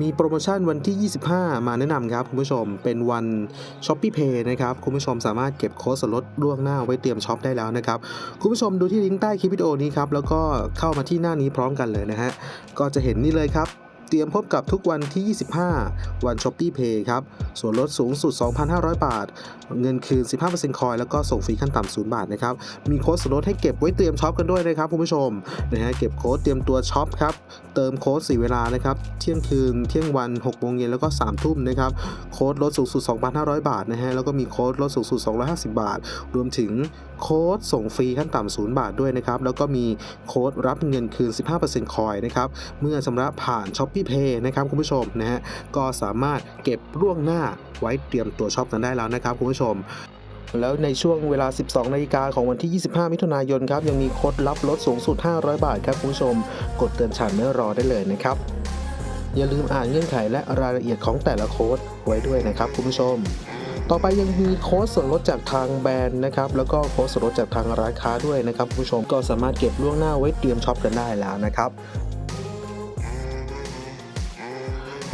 มีโปรโมชั่นวันที่ 25 มาแนะนำครับคุณผู้ชม เป็นวัน s h o p e e Pay นะครับคุณผู้ชมสามารถเก็บโค้ดส่วนลดล่วงหน้าไว้เตรียมช็อปได้แล้วนะครับคุณผู้ชมดูที่ลิงก์ใต้คลิปวิดีโอนี้ครับแล้วก็เข้ามาที่หน้านี้พร้อมกันเลยนะฮะก็จะเห็นนี่เลยครับ เตรียมพบกับทุกวันที่ 25 วัน s h o p e e Pay ครับ ส่วนลดสูงสุด 2,500 บาท เงินคืน 15%คอย แล้วก็ส่งฟรีขั้นต่ำ0บาทนะครับ มีโค้ดส่วนลดให้เก็บไว้เตรียมช็อปกันด้วยนะครับคุณผู้ชมนะฮะเก็บโค้ดเตรียมตัวช็อปครับ เติมโค้ด4เวลานะครับ เที่ยงคืน เที่ยงวัน6โมงเย็นแล้วก็3ทุ่มนะครับ โค้ดลดสูงสุด 2,500 บาทนะฮะ แล้วก็มีโค้ดลดสูงสุด 250 บาท รวมถึงโค้ดส่งฟรีขั้นต่ำ0บาทด้วยนะครับ แล้วก็มีโค้ดรับเงินคืน 15%คอยนะครับ เมื่อชำระผ่าน s h o p e e Pay นะครับคุณผู้ชมนะฮะก็สามารถเก็บล่วงหน้าไว้เตรียมตัวช็อปกันได้แล้วนะครับคุณผู้ชมแล้วในช่วงเวลา 12 นาฬิกาของวันที่ 25 มิถุนายนครับ ยังมีโค้ดรับลดสูงสุด 500 บาทครับคุณผู้ชม กดเตือนฉันเมื่อรอได้เลยนะครับ อย่าลืมอ่านเงื่อนไขและรายละเอียดของแต่ละโค้ดไว้ด้วยนะครับคุณผู้ชม ต่อไปยังมีโค้ดส่วนลดจากทางแบรนด์นะครับ แล้วก็โค้ดส่วนลดจากทางร้านค้าด้วยนะครับคุณผู้ชม ก็สามารถเก็บล่วงหน้าไว้เตรียมช็อปกันได้แล้วนะครับ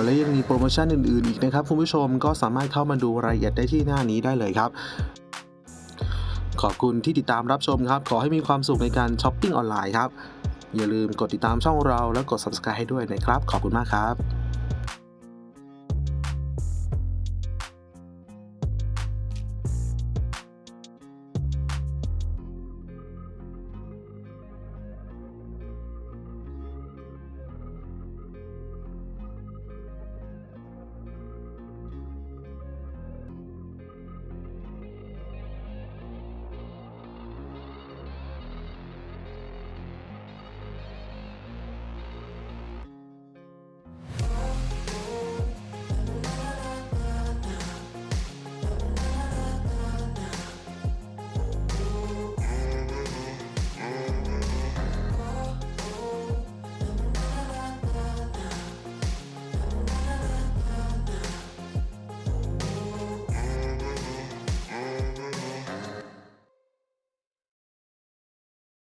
และยังมีโปรโมชั่นอื่นๆอีกนะครับคุณผู้ชมก็สามารถเข้ามาดูรายละเอียดได้ที่หน้านี้ได้เลยครับ ขอบคุณที่ติดตามรับชมครับ ขอให้มีความสุขในการช้อปปิ้งออนไลน์ครับ อย่าลืมกดติดตามช่องเราและกด subscribe ให้ด้วยนะครับ ขอบคุณมากครับ